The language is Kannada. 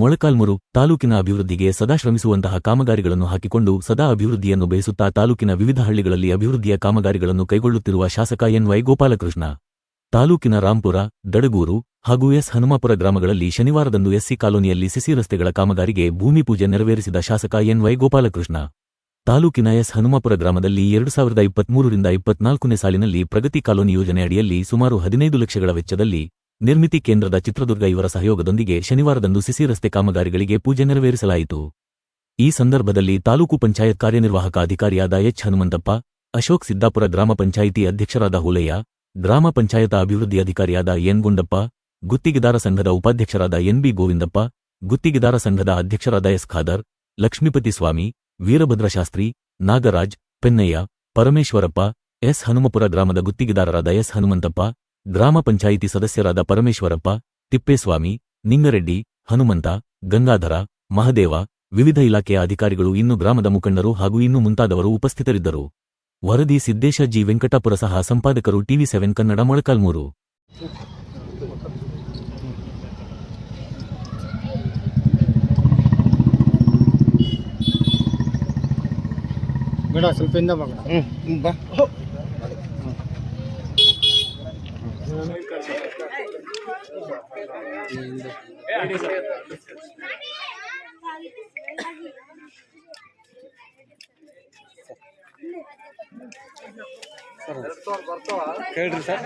ಮೊಳಕಾಲ್ಮುರು ತಾಲೂಕಿನ ಅಭಿವೃದ್ಧಿಗೆ ಸದಾ ಶ್ರಮಿಸುವಂತಹ ಕಾಮಗಾರಿಗಳನ್ನು ಹಾಕಿಕೊಂಡು ಸದಾ ಅಭಿವೃದ್ಧಿಯನ್ನು ಬಯಸುತ್ತಾ ತಾಲೂಕಿನ ವಿವಿಧ ಹಳ್ಳಿಗಳಲ್ಲಿ ಅಭಿವೃದ್ಧಿಯ ಕಾಮಗಾರಿಗಳನ್ನು ಕೈಗೊಳ್ಳುತ್ತಿರುವ ಶಾಸಕ ಎನ್ವೈ ಗೋಪಾಲಕೃಷ್ಣ. ತಾಲೂಕಿನ ರಾಂಪುರ, ದಡಗೂರು ಹಾಗೂ ಎಸ್ ಹನುಮಾಪುರ ಗ್ರಾಮಗಳಲ್ಲಿ ಶನಿವಾರದಂದು ಎಸ್ಸಿ ಕಾಲೋನಿಯಲ್ಲಿ ಸಿಸಿ ರಸ್ತೆಗಳ ಕಾಮಗಾರಿಗೆ ಭೂಮಿ ಪೂಜೆ ನೆರವೇರಿಸಿದ ಶಾಸಕ ಎನ್ವೈ ಗೋಪಾಲಕೃಷ್ಣ. ತಾಲೂಕಿನ ಎಸ್ ಹನುಮಾಪುರ ಗ್ರಾಮದಲ್ಲಿ ಎರಡು ಸಾವಿರದ ಇಪ್ಪತ್ಮೂರರಿಂದ ಇಪ್ಪತ್ನಾಲ್ಕನೇ ಸಾಲಿನಲ್ಲಿ ಪ್ರಗತಿ ಕಾಲೋನಿ ಯೋಜನೆ ಅಡಿಯಲ್ಲಿ ಸುಮಾರು ಹದಿನೈದು ಲಕ್ಷಗಳ ವೆಚ್ಚದಲ್ಲಿ ನಿರ್ಮಿತಿ ಕೇಂದ್ರದ ಚಿತ್ರದುರ್ಗ ಇವರ ಸಹಯೋಗದೊಂದಿಗೆ ಶನಿವಾರದಂದು ಸಿಸಿ ರಸ್ತೆ ಕಾಮಗಾರಿಗಳಿಗೆ ಪೂಜೆ ನೆರವೇರಿಸಲಾಯಿತು. ಈ ಸಂದರ್ಭದಲ್ಲಿ ತಾಲೂಕು ಪಂಚಾಯತ್ ಕಾರ್ಯನಿರ್ವಾಹಕ ಅಧಿಕಾರಿಯಾದ ಎಚ್ ಹನುಮಂತಪ್ಪ, ಅಶೋಕ್ ಸಿದ್ದಾಪುರ ಗ್ರಾಮ ಪಂಚಾಯಿತಿ ಅಧ್ಯಕ್ಷರಾದ ಹುಲಯ್ಯ, ಗ್ರಾಮ ಪಂಚಾಯತ ಅಭಿವೃದ್ಧಿ ಅಧಿಕಾರಿಯಾದ ಎನ್ ಗುಂಡಪ್ಪ, ಗುತ್ತಿಗೆದಾರ ಸಂಘದ ಉಪಾಧ್ಯಕ್ಷರಾದ ಎನ್ಬಿ ಗೋವಿಂದಪ್ಪ, ಗುತ್ತಿಗೆದಾರ ಸಂಘದ ಅಧ್ಯಕ್ಷರಾದ ಎಸ್ ಖಾದರ್, ಲಕ್ಷ್ಮೀಪತಿ ಸ್ವಾಮಿ, ವೀರಭದ್ರಶಾಸ್ತ್ರಿ, ನಾಗರಾಜ್, ಪೆನ್ನಯ್ಯ, ಪರಮೇಶ್ವರಪ್ಪ, ಎಸ್ ಹನುಮಪುರ ಗ್ರಾಮದ ಗುತ್ತಿಗೆದಾರರಾದ ಎಸ್ ಹನುಮಂತಪ್ಪ ಗ್ರಾಮ ಪಂಚಾಯಿತಿ ಸದಸ್ಯರಾದ ಪರಮೇಶ್ವರಪ್ಪ ತಿಪ್ಪೇಸ್ವಾಮಿ ನಿಂಗರೆಡ್ಡಿ ಹನುಮಂತ ಗಂಗಾಧರ ಮಹದೇವ ವಿವಿಧ ಇಲಾಖೆಯ ಅಧಿಕಾರಿಗಳು ಇನ್ನು ಗ್ರಾಮದ ಮುಖಂಡರು ಹಾಗೂ ಇನ್ನು ಮುಂತಾದವರು ಉಪಸ್ಥಿತರಿದ್ದರು. ವರದಿ ಸಿದ್ದೇಶ ಜಿ ವೆಂಕಟಾಪುರ ಸಹ ಸಂಪಾದಕರು ಟಿವಿ ಸೆವೆನ್ ಕನ್ನಡ ಮೊಳಕಾಲ್ಮೂರು. ಸ್ವಲ್ಪ É, é, é. Thank you. ಹಿಂದೆ ಸರ್. ಅಕ್ಕಿ ಕೊಡ್ತಾರ? ಕೇಳ್ರಿ ಸರ್